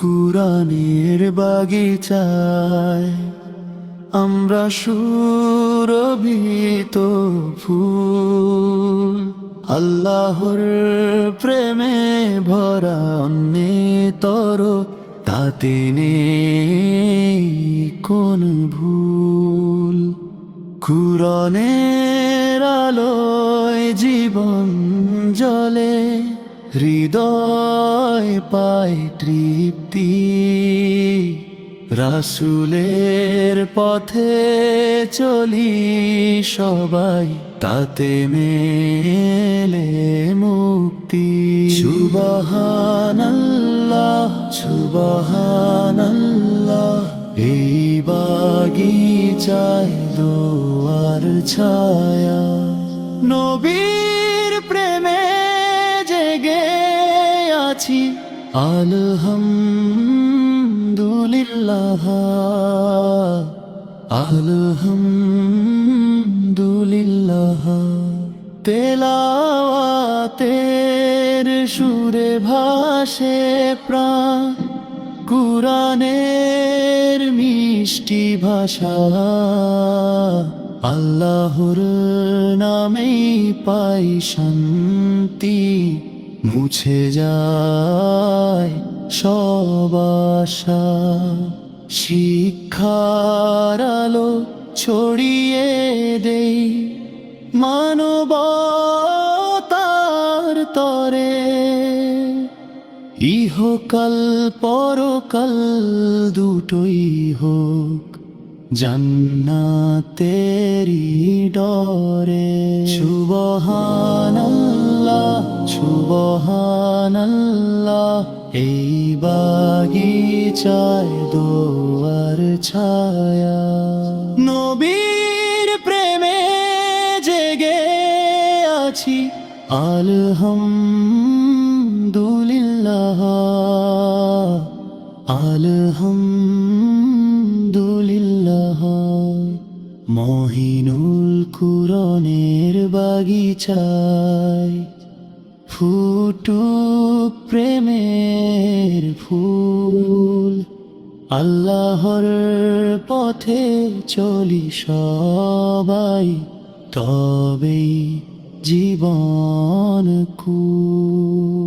কুরানের বাগিচায় আমরা সুরভিত ফুল আল্লাহর প্রেমে ভরা অন্যতর তাতে নেই কোন ভুল। কুরনের আলোয় জীবন জলে হৃদয় পায় তৃপ্তি। রাসুলের পথে চলি সবাই, তাতে মেলে মুক্তি। সুবহানাল্লাহ সুবহানাল্লাহ, এই বাগিচায় দোয়ার ছায়া। নবীর প্রেমে জেগে আছি আলহামদুলিল্লাহ। আলহামদুলিল্লাহ। তেলাওয়াতের সুরে ভাসে প্রাণ। কুরানের মিষ্টি ভাষা। আল্লাহর নামেই পাই শান্তি। মুছে যায় সব আশা শিক্ষার আলো ছড়িয়ে দেই মানবতার তরে। ইহকাল পরকাল দুটোই হোক জান্নাতেরি ডরে সুবহানাল্লাহ সুবহানাল্লাহ, এই বাগিচায় দোয়ার ছায়া। নবীর প্রেমে জেগে আছি। আলহামদুলিল্লাহ আলহামদুলিল্লাহ। মহিনুল কুরনের বাগিচায় ফুটুক প্রেমের ফুল। আল্লাহর পথে চলি সবাই তবেই জীবন কুল